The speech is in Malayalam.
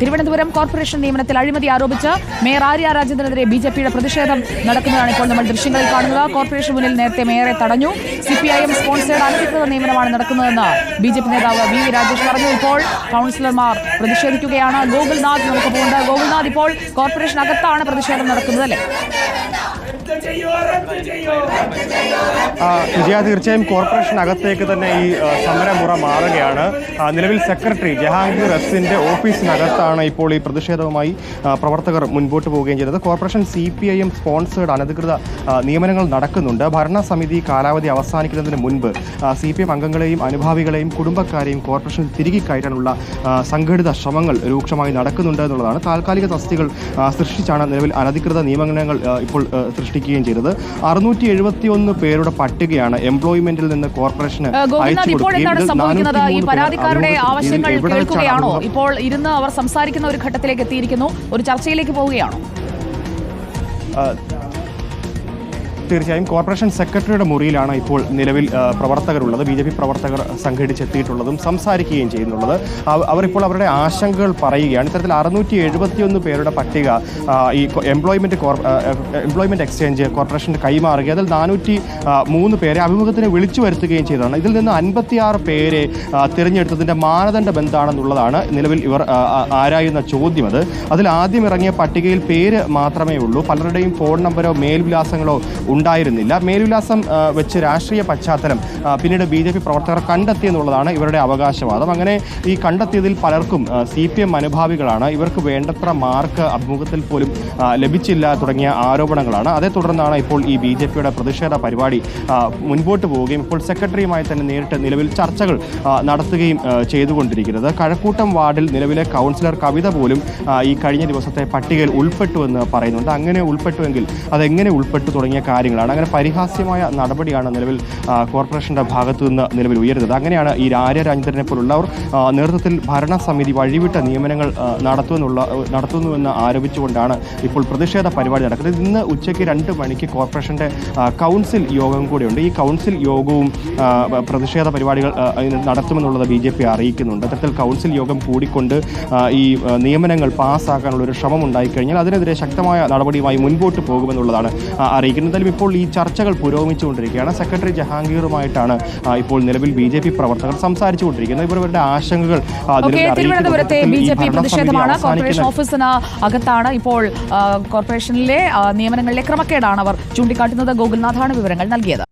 തിരുവനന്തപുരം കോർപ്പറേഷൻ നിയമനത്തിൽ അഴിമതി ആരോപിച്ച് മേയർ ആര്യ രാജേന്ദ്രനെതിരെ ബി ജെ പിയുടെ പ്രതിഷേധം നടക്കുന്നതാണ് ഇപ്പോൾ നമ്മൾ ദൃശ്യങ്ങളിൽ കാണുന്നത്. കോർപ്പറേഷൻ മുന്നിൽ നേരത്തെ മേയറെ തടഞ്ഞു. C P I M sponsored അനധികൃത നിയമനമാണ് നടക്കുന്നതെന്ന് ബി ജെ പി നേതാവ് വി രാജേഷ് പറഞ്ഞു. ഇപ്പോൾ കൗൺസിലർമാർ പ്രതിഷേധിക്കുകയാണ്. ഗോകുൽനാഥ് നമുക്ക് പോകുന്നത് ഗോകുൽനാഥ് ഇപ്പോൾ കോർപ്പറേഷൻ അകത്താണ് പ്രതിഷേധം നടക്കുന്നത് അല്ലേ? വിജയ തീർച്ചയായും കോർപ്പറേഷൻ അകത്തേക്ക് തന്നെ ഈ സമരമുറ മാറുകയാണ്. നിലവിൽ സെക്രട്ടറി ജഹാംഗീർ എസിന്റെ ഓഫീസിനകത്താണ് ഇപ്പോൾ ഈ പ്രതിഷേധവുമായി പ്രവർത്തകർ മുൻപോട്ട് പോവുകയും ചെയ്തത്. Corporation C P I M sponsored അനധികൃത നിയമനങ്ങൾ നടക്കുന്നുണ്ട്. ഭരണസമിതി കാലാവധി അവസാനിക്കുന്നതിന് മുൻപ് സി പി എം അംഗങ്ങളെയും അനുഭാവികളെയും കുടുംബക്കാരെയും കോർപ്പറേഷനിൽ തിരികെ കയറ്റാനുള്ള സംഘടിത ശ്രമങ്ങൾ രൂക്ഷമായി നടക്കുന്നുണ്ട് എന്നുള്ളതാണ് താൽക്കാലിക തസ്തികൾ സൃഷ്ടിച്ചാണ് നിലവിൽ അനധികൃത നിയമനങ്ങൾ ഇപ്പോൾ സൃഷ്ടിക്കുകയും ചെയ്തത്. അറുന്നൂറ്റി പേരുടെ പട്ടികയാണ് എംപ്ലോയ്മെന്റിൽ നിന്ന് കോർപ്പറേഷന് ഇപ്പോൾ എന്താണ് സംഭവിക്കുന്നത്? ഈ പരാതിക്കാരുടെ ആവശ്യങ്ങൾ കേൾക്കുകയാണോ? ഇപ്പോൾ ഇരുന്ന് അവർ സംസാരിക്കുന്ന ഒരു ഘട്ടത്തിലേക്ക് എത്തിയിരിക്കുന്നു. ഒരു ചർച്ചയിലേക്ക് പോവുകയാണോ? തീർച്ചയായും കോർപ്പറേഷൻ സെക്രട്ടറിയുടെ മുറിയിലാണ് ഇപ്പോൾ നിലവിൽ പ്രവർത്തകരുള്ളത്. ബി ജെ പി പ്രവർത്തകർ സംഘടിച്ചെത്തിയിട്ടുള്ളതും സംസാരിക്കുകയും ചെയ്യുന്നുള്ളത്. അവരിപ്പോൾ അവരുടെ ആശങ്കകൾ പറയുകയാണ്. ഇത്തരത്തിൽ അറുന്നൂറ്റി എഴുപത്തിയൊന്ന് പേരുടെ പട്ടിക ഈ എംപ്ലോയ്മെന്റ് എംപ്ലോയ്മെന്റ് എക്സ്ചേഞ്ച് കോർപ്പറേഷന് കൈമാറുകയും അതിൽ നാനൂറ്റി മൂന്ന് പേരെ അഭിമുഖത്തിന് വിളിച്ചു വരുത്തുകയും ചെയ്തതാണ്. ഇതിൽ നിന്ന് അൻപത്തിയാറ് പേരെ തിരഞ്ഞെടുത്തതിന്റെ മാനദണ്ഡം എന്താണെന്നുള്ളതാണ് നിലവിൽ ഇവർ ആരായുന്ന ചോദ്യം അത്. അതിൽ ആദ്യം ഇറങ്ങിയ പട്ടികയിൽ പേര് മാത്രമേ ഉള്ളൂ. പലരുടെയും ഫോൺ നമ്പരോ മേൽവിലാസങ്ങളോ ഉണ്ടായിരുന്നില്ല. മേൽവിലാസം വെച്ച് രാഷ്ട്രീയ പശ്ചാത്തലം പിന്നീട് ബി ജെ പി പ്രവർത്തകർ കണ്ടെത്തി എന്നുള്ളതാണ് ഇവരുടെ അവകാശവാദം. അങ്ങനെ ഈ കണ്ടെത്തിയതിൽ പലർക്കും സി പി എം അനുഭാവികളാണ്. ഇവർക്ക് വേണ്ടത്ര മാർക്ക് അഭിമുഖത്തിൽ പോലും ലഭിച്ചില്ല തുടങ്ങിയ ആരോപണങ്ങളാണ്. അതേ തുടർന്നാണ് ഇപ്പോൾ ഈ ബി ജെ പിയുടെ പ്രതിഷേധ പരിപാടി മുൻപോട്ട് പോവുകയും ഇപ്പോൾ സെക്രട്ടറിയുമായി തന്നെ നേരിട്ട് നിലവിൽ ചർച്ചകൾ നടത്തുകയും ചെയ്തുകൊണ്ടിരിക്കുന്നത്. കഴക്കൂട്ടം വാർഡിൽ നിലവിലെ കൗൺസിലർ കവിത പോലും ഈ കഴിഞ്ഞ ദിവസത്തെ പട്ടികയിൽ ഉൾപ്പെട്ടുവെന്ന് പറയുന്നുണ്ട്. അങ്ങനെ ഉൾപ്പെട്ടുവെങ്കിൽ അതെങ്ങനെ ഉൾപ്പെട്ടു തുടങ്ങിയ കാര്യങ്ങളാണ്. അങ്ങനെ പരിഹാസ്യമായ നടപടിയാണ് നിലവിൽ കോർപ്പറേഷന്റെ ഭാഗത്തു നിന്ന് നിലവിൽ ഉയരുന്നത്. അങ്ങനെയാണ് ഈ ആര്യ രാജേന്ദ്രനെ പോലുള്ളവർ നേതൃത്വത്തിൽ ഭരണസമിതി വഴിവിട്ട നിയമനങ്ങൾ നടത്തുമെന്നുള്ള നടത്തുന്നുവെന്ന് ആരോപിച്ചുകൊണ്ടാണ് ഇപ്പോൾ പ്രതിഷേധ പരിപാടി നടക്കുന്നത്. ഇന്ന് ഉച്ചയ്ക്ക് രണ്ട് മണിക്ക് കോർപ്പറേഷന്റെ കൗൺസിൽ യോഗം കൂടിയുണ്ട്. ഈ കൗൺസിൽ യോഗവും പ്രതിഷേധ പരിപാടികൾ നടത്തുമെന്നുള്ളത് ബി ജെ പി അറിയിക്കുന്നുണ്ട്. അത്തരത്തിൽ കൗൺസിൽ യോഗം കൂടിക്കൊണ്ട് ഈ നിയമനങ്ങൾ പാസ്സാക്കാനുള്ള ഒരു ശ്രമം ഉണ്ടായിക്കഴിഞ്ഞാൽ അതിനെതിരെ ശക്തമായ നടപടിയുമായി മുൻപോട്ട് പോകുമെന്നുള്ളതാണ് അറിയിക്കുന്നത്. എന്തായാലും ഇപ്പോൾ ഈ ചർച്ചകൾ പുരോഗമിച്ചുകൊണ്ടിരിക്കുകയാണ്. സെക്രട്ടറി ജഹാംഗീറുമായിട്ടാണ് ഇപ്പോൾ നിലവിൽ ബി ജെ പി പ്രവർത്തകർ സംസാരിച്ചുകൊണ്ടിരിക്കുന്നത്. ഇവരുടെ ആശങ്കകൾ തിരുവനന്തപുരത്തെ ബി ജെ പി പ്രതിഷേധമാണ്. കോർപ്പറേഷൻ ഓഫീസിന് അകത്താണ് ഇപ്പോൾ കോർപ്പറേഷനിലെ നിയമനങ്ങളിലെ ക്രമക്കേടാണ് അവർ ചൂണ്ടിക്കാട്ടുന്നത്. ഗോകുൽനാഥാണ് വിവരങ്ങൾ നൽകിയത്.